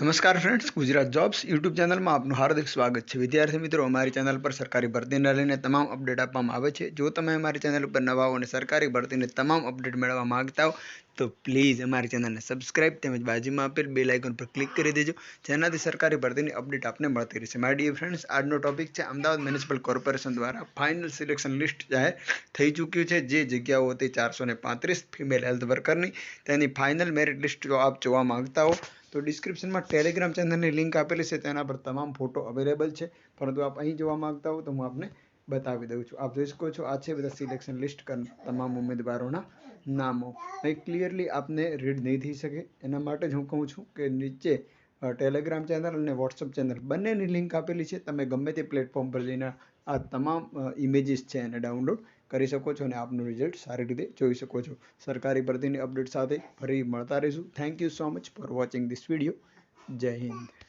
નમસ્કાર friends Gujarat jobs YouTube ચેનલમાં આપનું હાર્દિક સ્વાગત છે. વિદ્યાર્થી મિત્રો, અમારી ચેનલ પર સરકારી ભરતીને લઈને તમામ અપડેટ આપવામાં આવે છે. જો તમે અમારી ચેનલ ઉપર નવા હો અને સરકારી ભરતીને તમામ અપડેટ મેળવવા માગતા હો તો પ્લીઝ અમારી ચેનલને સબસ્ક્રાઇબ તેમજ બાજુમાં આપેલ બે લાઇકન પર ક્લિક કરી દેજો. જેનાથી સરકારી ભરતીની અપડેટ આપને મળતી રહેશે. માય ડિયર ફ્રેન્ડ્સ આજનો ટોપિક છે અમદાવાદ મ્યુનિસિપલ કોર્પોરેશન દ્વારા ફાઇનલ સિલેક્શન લિસ્ટ જાહેર થઈ ચૂક્યું છે. જે જગ્યાઓ હતી ચારસો ને પાંત્રીસ ફિમેલ હેલ્થ વર્કરની તેની ફાઇનલ મેરિટ લિસ્ટ જો આપ જોવા માંગતા હો, તો ડિસ્ક્રિપ્શનમાં ટેલિગ્રામ ચેનલની લિંક આપેલી છે. તેના પર તમામ ફોટો અવેલેબલ છે. પરંતુ આપ અહીં જોવા માંગતા હો તો હું આપને બતાવી દઉં છું. આપ જોઈ શકો છો, આ છે બધા સિલેક્શન લિસ્ટ તમામ ઉમેદવારોના નામો અહીં ક્લિયરલી આપને રીડ નહીં થઈ શકે. એના માટે જ હું કહું છું કે નીચે ટેલિગ્રામ ચેનલ અને વોટ્સઅપ ચેનલ બંનેની લિંક આપેલી છે. તમે ગમે તે પ્લેટફોર્મ પર જઈને આ તમામ ઇમેજીસ છે એને ડાઉનલોડ કરી શકો છો અને આપનું રિઝલ્ટ સારી રીતે જોઈ શકો છો. સરકારી ભરતીની અપડેટ સાથે ફરી મળતા રહીશું. Thank you so much for watching this video જય હિન્દ.